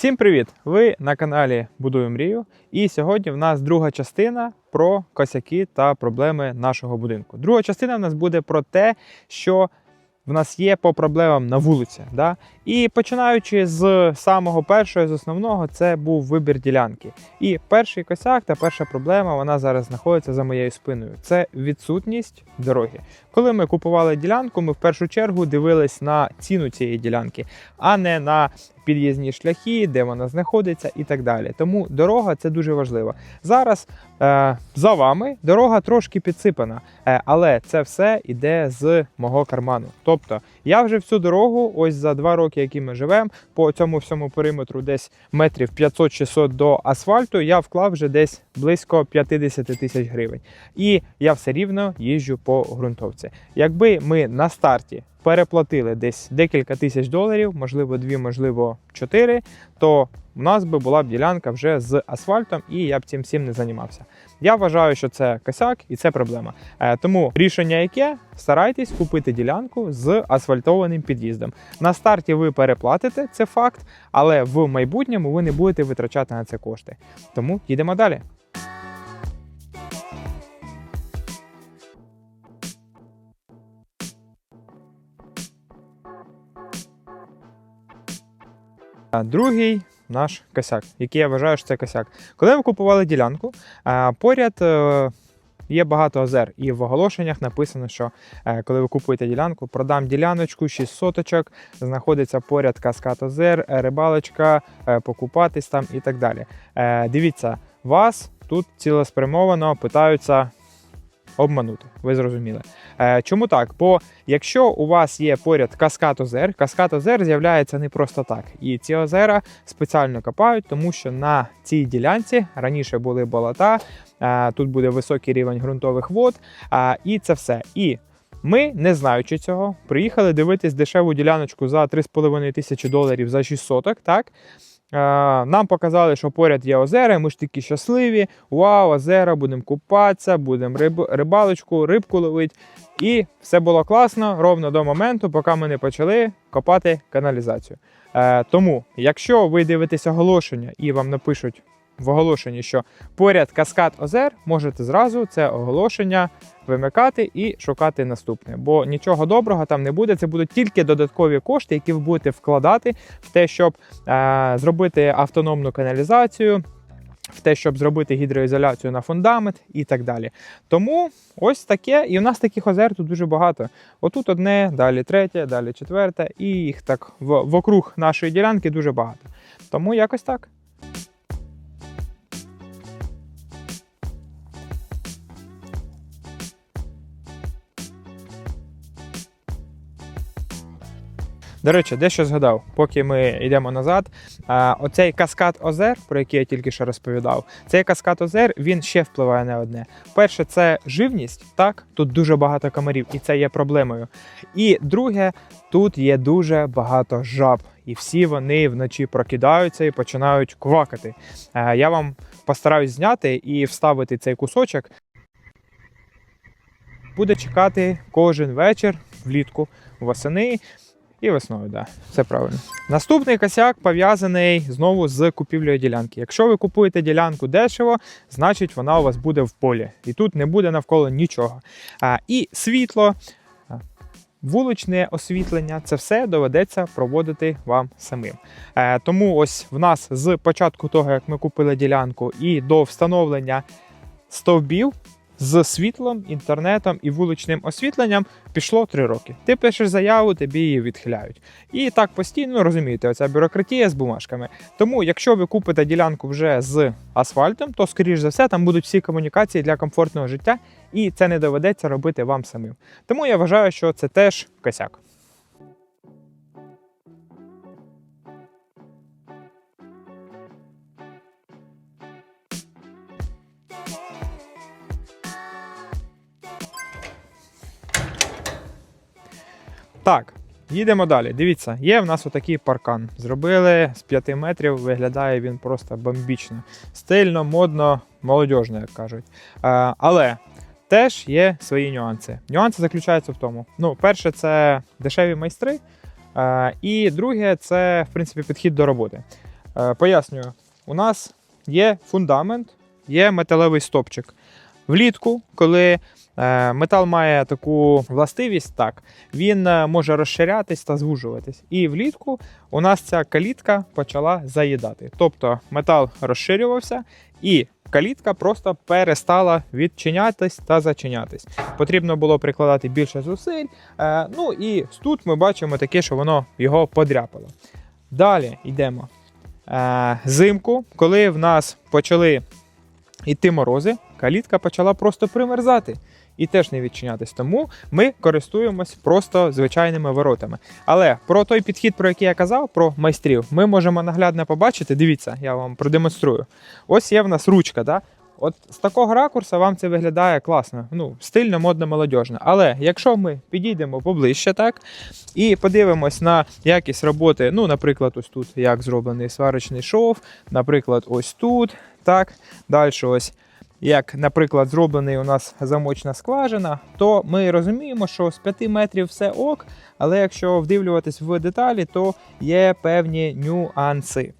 Всім привіт! Ви на каналі Будую мрію. І сьогодні в нас друга частина про косяки та проблеми нашого будинку. Друга частина в нас буде про те, що в нас є по проблемам на вулиці. Да? І починаючи з самого першого, з основного, це був вибір ділянки. І перший косяк та перша проблема вона зараз знаходиться за моєю спиною. Це відсутність дороги. Коли ми купували ділянку, ми в першу чергу дивились на ціну цієї ділянки, а не на під'їзні шляхи, де вона знаходиться і так далі. Тому дорога це дуже важливо. Зараз е, за вами дорога трошки підсипана, е, але це все йде з мого карману. Тобто я вже всю дорогу, ось за два роки, які ми живемо, по цьому всьому периметру, десь метрів 500-600 до асфальту, я вклав вже десь близько 50 тисяч гривень. І я все рівно їжджу по ґрунтовці. Якби ми на старті переплатили десь декілька тисяч доларів, можливо, дві, можливо, чотири, то у нас би була б ділянка вже з асфальтом, і я б цим всім не займався. Я вважаю, що це косяк і це проблема. Е, Тому рішення яке? Старайтесь купити ділянку з асфальтованим під'їздом. На старті ви переплатите, це факт, але в майбутньому ви не будете витрачати на це кошти. Тому їдемо далі. Другий наш косяк, який я вважаю, що це косяк. Коли ви купували ділянку, поряд е, є багато озер, і в оголошеннях написано, що е, коли ви купуєте ділянку, продам діляночку, 6 соточок, знаходиться поряд каскад озер, рибалочка, е, покупатись там і так далі. Дивіться, вас тут цілеспрямовано питаються обманути. Ви зрозуміли. Е, Чому так? Бо якщо у вас є поряд каскад озер, каскад озер з'являється не просто так. І ці озера спеціально копають, тому що на цій ділянці раніше були болота, е, тут буде високий рівень ґрунтових вод, е, і це все. І ми, не знаючи цього, приїхали дивитись дешеву діляночку за 3,5 тисячі доларів за 6 соток. Так? Нам показали, що поряд є озера, ми ж такі щасливі. Вау, озера, будемо купатися, будемо риб, рибалочку, рибку ловити. І все було класно ровно до моменту, поки ми не почали копати каналізацію. Е, тому, якщо ви дивитесь оголошення і вам напишуть в оголошенні, що поряд каскад озер, можете зразу це оголошення вимикати і шукати наступне. Бо нічого доброго там не буде. Це будуть тільки додаткові кошти, які ви будете вкладати в те, щоб е, зробити автономну каналізацію. В те, щоб зробити гідроізоляцію на фундамент і так далі. Тому ось таке, і у нас таких озер тут дуже багато. Отут одне, далі третє, далі четверте, і їх так в, вокруг нашої ділянки дуже багато. Тому якось так. До речі, дещо згадав, поки ми йдемо назад. Оцей каскад озер, про який я тільки що розповідав, цей каскад озер він ще впливає на одне. Перше, це живність. Так, тут дуже багато комарів, і це є проблемою. І друге, тут є дуже багато жаб, і всі вони вночі прокидаються і починають квакати. Я вам постараюсь зняти і вставити цей кусочок. Буде чекати кожен вечір влітку, восени. І весною, да, все правильно. Наступний косяк пов'язаний знову з купівлею ділянки. Якщо ви купуєте ділянку дешево, значить вона у вас буде в полі, і тут не буде навколо нічого. А, і світло, вуличне освітлення це все доведеться проводити вам самим. Е, тому ось в нас з початку того, як ми купили ділянку, і до встановлення стовбів з світлом, інтернетом і вуличним освітленням пішло 3 роки. Ти пишеш заяву, тобі її відхиляють. І так постійно ну, розумієте, оця бюрократія з бумажками. Тому, якщо ви купите ділянку вже з асфальтом, то скоріш за все там будуть всі комунікації для комфортного життя, і це не доведеться робити вам самим. Тому я вважаю, що це теж косяк. Так, їдемо далі. Дивіться, є в нас отакий паркан. Зробили з 5 метрів, виглядає він просто бомбічно. Стильно, модно, молодіжно, як кажуть. Е, але теж є свої нюанси. Нюанси заключаються в тому: ну, перше, це дешеві майстри. Е, і друге, це в принципі підхід до роботи. Е, Пояснюю, у нас є фундамент, є металевий стопчик. Влітку, коли метал має таку властивість, так, він е, може розширятись та звужуватись. І влітку у нас ця калітка почала заїдати. Тобто метал розширювався і калітка просто перестала відчинятись та зачинятись. Потрібно було прикладати більше зусиль. Е, ну і тут ми бачимо таке, що воно його подряпало. Далі йдемо. Е, зимку, коли в нас почали йти морози, калітка почала просто примерзати і теж не відчинятись. Тому ми користуємось просто звичайними воротами. Але про той підхід, про який я казав, про майстрів, ми можемо наглядно побачити. Дивіться, я вам продемонструю. Ось є в нас ручка. Да? От з такого ракурсу вам це виглядає класно, ну, стильно, модно, молодіжно. Але якщо ми підійдемо поближче, так, і подивимось на якість роботи, ну, наприклад, ось тут як зроблений сварочний шов, наприклад, ось тут, так, далі ось. Як, наприклад, зроблений у нас замочна скважина, то ми розуміємо, що з 5 метрів все ок, але якщо вдивлюватись в деталі, то є певні нюанси.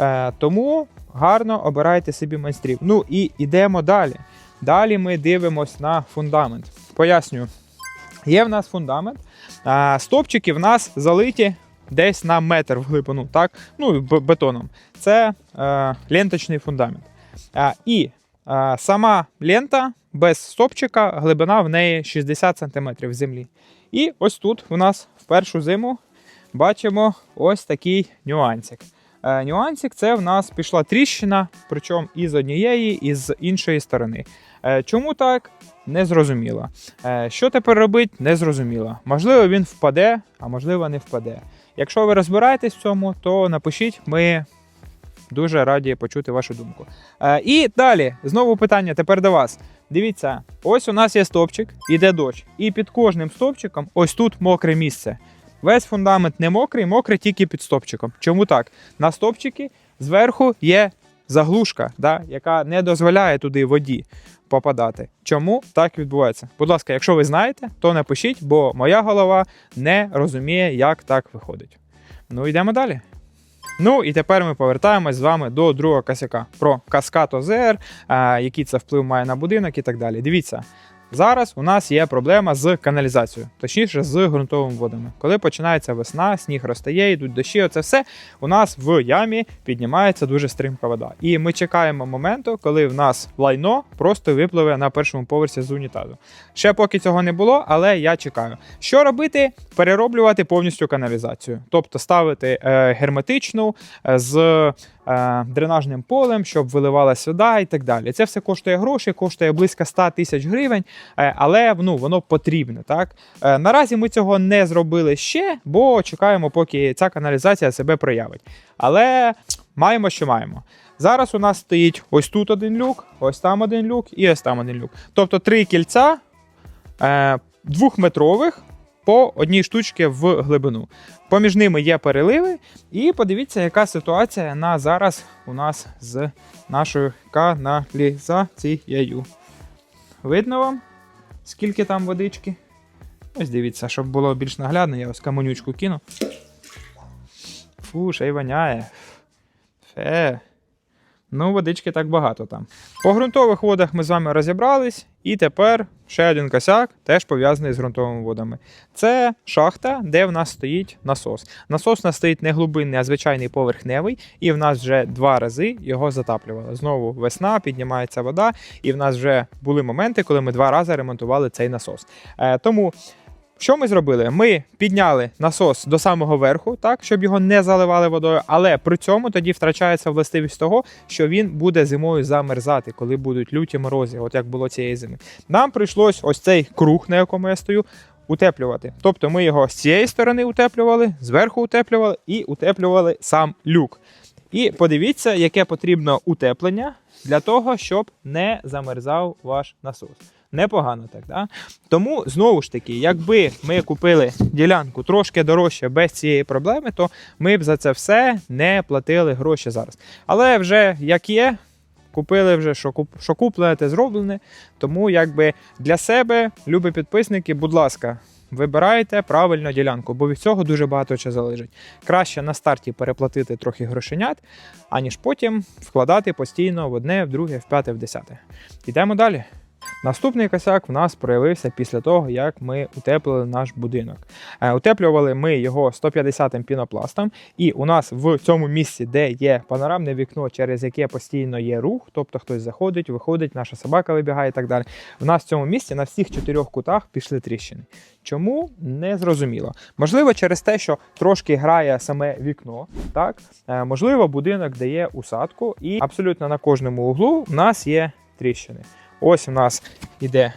Е, тому гарно обирайте собі майстрів. Ну і йдемо далі. Далі ми дивимось на фундамент. Пояснюю, є в нас фундамент, а, стопчики в нас залиті десь на метр в глибину, так? Ну, бетоном. Це е, ленточний фундамент. А, і е, сама лента без стопчика, глибина в неї 60 см землі. І ось тут у нас в першу зиму бачимо ось такий нюансик. Е, нюансик це в нас пішла тріщина, причому і з однієї, і з іншої сторони. Е, чому так? Не зрозуміло. Е, що тепер робити? Не зрозуміло. Можливо, він впаде, а можливо, не впаде. Якщо ви розбираєтесь в цьому, то напишіть, ми дуже раді почути вашу думку. Е, і далі, знову питання тепер до вас. Дивіться, ось у нас є стовпчик, іде дощ, і під кожним стовпчиком ось тут мокре місце. Весь фундамент не мокрий, мокрий тільки під стопчиком. Чому так? На стопчики зверху є заглушка, да, яка не дозволяє туди воді попадати. Чому так відбувається? Будь ласка, якщо ви знаєте, то напишіть, бо моя голова не розуміє, як так виходить. Ну, йдемо далі. Ну і тепер ми повертаємось з вами до другого косяка про каскад ОЗР, який це вплив має на будинок і так далі. Дивіться, зараз у нас є проблема з каналізацією, точніше з ґрунтовими водами. Коли починається весна, сніг розтає, йдуть дощі, оце все у нас в ямі піднімається дуже стрімка вода. І ми чекаємо моменту, коли в нас лайно просто випливе на першому поверсі з унітазу. Ще поки цього не було, але я чекаю. Що робити? Перероблювати повністю каналізацію, тобто ставити е, герметичну е, з дренажним полем, щоб виливалася вода і так далі. Це все коштує гроші, коштує близько 100 тисяч гривень, е, але ну, воно потрібне. Так? Е, наразі ми цього не зробили ще, бо чекаємо, поки ця каналізація себе проявить. Але маємо, що маємо. Зараз у нас стоїть ось тут один люк, ось там один люк і ось там один люк. Тобто три кільця е, двохметрових по одній штучці в глибину. Поміж ними є переливи, і подивіться, яка ситуація на зараз у нас з нашою каналізацією. Видно вам, скільки там водички? Ось дивіться, щоб було більш наглядно, я ось каменючку кину. Фу, ще й воняє. Фе. Ну, водички так багато там. По ґрунтових водах ми з вами розібрались, і тепер ще один косяк, теж пов'язаний з ґрунтовими водами. Це шахта, де в нас стоїть насос. Насос у нас стоїть не глибинний, а звичайний поверхневий, і в нас вже два рази його затаплювали. Знову весна, піднімається вода, і в нас вже були моменти, коли ми два рази ремонтували цей насос. Е, тому. Що ми зробили? Ми підняли насос до самого верху, так, щоб його не заливали водою, але при цьому тоді втрачається властивість того, що він буде зимою замерзати, коли будуть люті морози, от як було цієї зими. Нам прийшлось ось цей круг, на якому я стою, утеплювати. Тобто ми його з цієї сторони утеплювали, зверху утеплювали і утеплювали сам люк. І подивіться, яке потрібно утеплення для того, щоб не замерзав ваш насос. Непогано так, да? Тому знову ж таки, якби ми купили ділянку трошки дорожче без цієї проблеми, то ми б за це все не платили гроші зараз. Але вже як є, купили вже, що, куп, що куплене, те зроблене. Тому якби для себе, любі підписники, будь ласка, вибирайте правильно ділянку, бо від цього дуже багато чого залежить. Краще на старті переплатити трохи грошенят, аніж потім вкладати постійно в одне, в друге, в п'яте, в десяте. Йдемо далі. Наступний косяк в нас проявився після того, як ми утеплили наш будинок. Е, Утеплювали ми його 150-м пінопластом, і у нас в цьому місці, де є панорамне вікно, через яке постійно є рух, тобто хтось заходить, виходить, наша собака вибігає і так далі. В нас в цьому місці на всіх чотирьох кутах пішли тріщини. Чому не зрозуміло? Можливо, через те, що трошки грає саме вікно, так Е, можливо, будинок дає усадку, і абсолютно на кожному углу в нас є тріщини. Ось у нас іде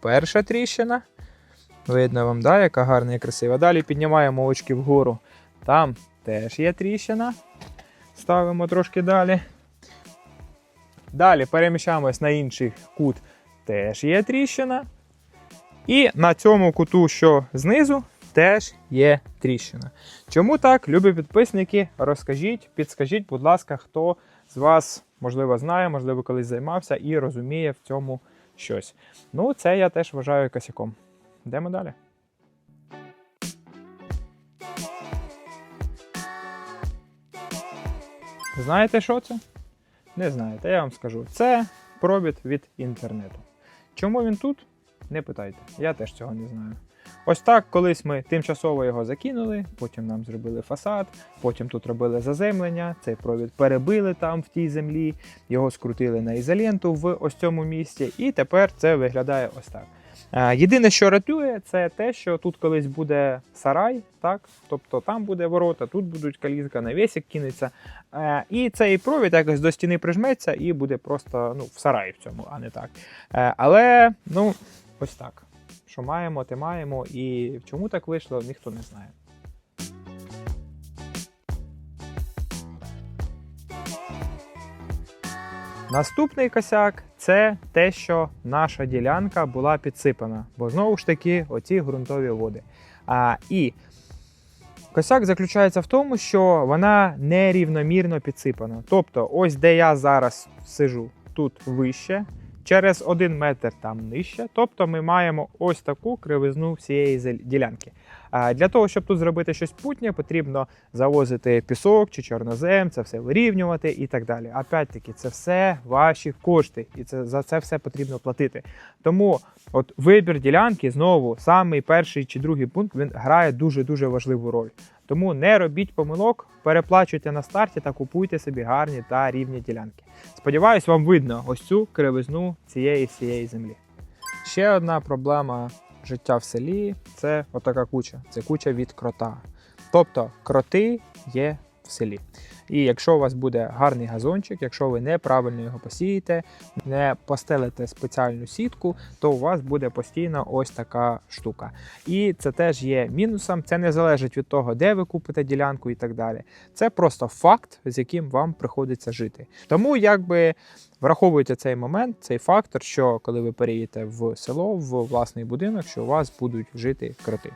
перша тріщина. Видно вам, да, яка гарна і красива. Далі піднімаємо очки вгору. Там теж є тріщина. Ставимо трошки далі. Далі переміщаємось на інший кут. Теж є тріщина. І на цьому куту, що знизу, теж є тріщина. Чому так, любі підписники, розкажіть, підскажіть, будь ласка, хто з вас, можливо, знає, можливо, колись займався і розуміє в цьому щось. Ну, це я теж вважаю косяком. Йдемо далі. Знаєте, що це? Не знаєте, я вам скажу. Це пробіт від інтернету. Чому він тут? Не питайте, я теж цього не знаю. Ось так, колись ми тимчасово його закинули, потім нам зробили фасад, потім тут робили заземлення, цей провід перебили там в тій землі, його скрутили на ізоленту в ось цьому місці, і тепер це виглядає ось так. Е, Єдине, що рятує, це те, що тут колись буде сарай, так? тобто там буде ворота, тут будуть калізка, навісик кинеться. Е, І цей провід якось до стіни прижметься і буде просто ну, в сараї в цьому, а не так. Е, Але ну, ось так. Що маємо, те маємо, і чому так вийшло, ніхто не знає. Наступний косяк це те, що наша ділянка була підсипана, бо знову ж таки оці ґрунтові води. А, і косяк заключається в тому, що вона нерівномірно підсипана. Тобто, ось де я зараз сижу, тут вище, через один метр там нижче. Тобто ми маємо ось таку кривизну всієї ділянки. Для того, щоб тут зробити щось путнє, потрібно завозити пісок чи чорнозем, це все вирівнювати і так далі. Опять-таки, це все ваші кошти, і це за це все потрібно платити. Тому от вибір ділянки знову самий перший чи другий пункт він грає дуже дуже важливу роль. Тому не робіть помилок, переплачуйте на старті та купуйте собі гарні та рівні ділянки. Сподіваюсь, вам видно ось цю кривизну цієї всієї землі. Ще одна проблема життя в селі це отака куча. Це куча від крота. Тобто кроти є в селі. І якщо у вас буде гарний газончик, якщо ви неправильно його посієте, не постелите спеціальну сітку, то у вас буде постійно ось така штука. І це теж є мінусом. Це не залежить від того, де ви купите ділянку і так далі. Це просто факт, з яким вам приходиться жити. Тому якби враховуйте цей момент, цей фактор, що коли ви переїдете в село, в власний будинок, що у вас будуть жити кроти.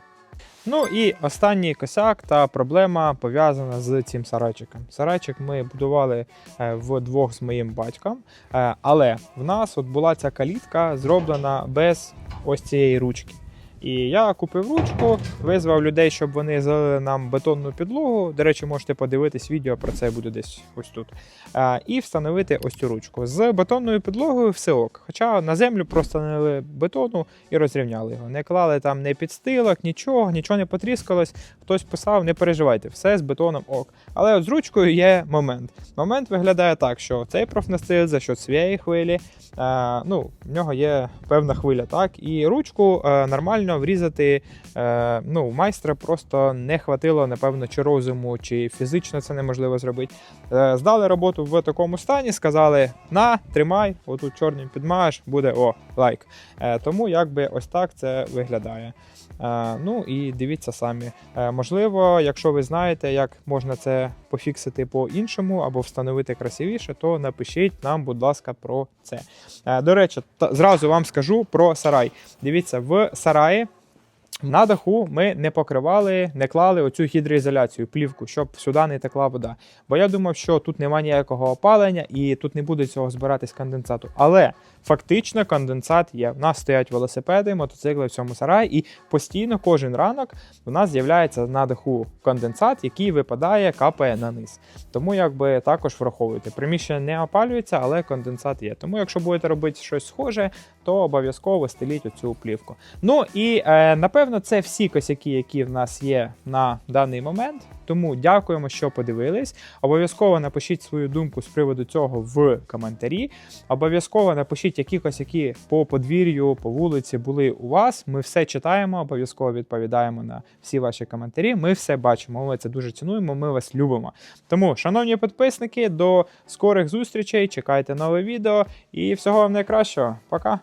Ну і останній косяк та проблема пов'язана з цим сарайчиком. Сарайчик ми будували е, вдвох з моїм батьком, е, але в нас от була ця калітка зроблена без ось цієї ручки. І я купив ручку, визвав людей, щоб вони залили нам бетонну підлогу. До речі, можете подивитись відео про це буде десь ось тут. І встановити ось цю ручку. З бетонною підлогою все ок. Хоча на землю просто налили бетону і розрівняли його. Не клали там не підстилок, нічого, нічого не потріскалось. Хтось писав, не переживайте, все з бетоном ок. Але от з ручкою є момент. Момент виглядає так, що цей профнастил за що цієї хвилі, ну, в нього є певна хвиля, так, і ручку е, нормально врізати. Е, ну, майстра просто не хватило, напевно, чи розуму, чи фізично це неможливо зробити. Е, здали роботу в такому стані, сказали: на, тримай, отут чорним підмаєш, буде о, лайк. Е, тому якби ось так це виглядає. Е, ну і дивіться самі. Е, можливо, якщо ви знаєте, як можна це пофіксити по-іншому або встановити красивіше, то напишіть нам, будь ласка, про це. Е, до речі, зразу вам скажу про сарай. Дивіться, в сараї. На даху ми не покривали, не клали оцю гідроізоляцію, плівку, щоб сюди не текла вода. Бо я думав, що тут немає ніякого опалення і тут не буде цього збиратись конденсату. Але фактично конденсат є. У нас стоять велосипеди, мотоцикли в цьому сараї, і постійно кожен ранок у нас з'являється на даху конденсат, який випадає, капає на низ. Тому якби також враховуйте. Приміщення не опалюється, але конденсат є. Тому, якщо будете робити щось схоже, то обов'язково стеліть оцю плівку. Ну і е, напевно, це всі косяки, які в нас є на даний момент. Тому дякуємо, що подивились. Обов'язково напишіть свою думку з приводу цього в коментарі. Обов'язково напишіть, які по подвір'ю, по вулиці були у вас. Ми все читаємо, обов'язково відповідаємо на всі ваші коментарі. Ми все бачимо. Ми це дуже цінуємо. Ми вас любимо. Тому, шановні підписники, до скорих зустрічей. Чекайте нове відео і всього вам найкращого. Пока!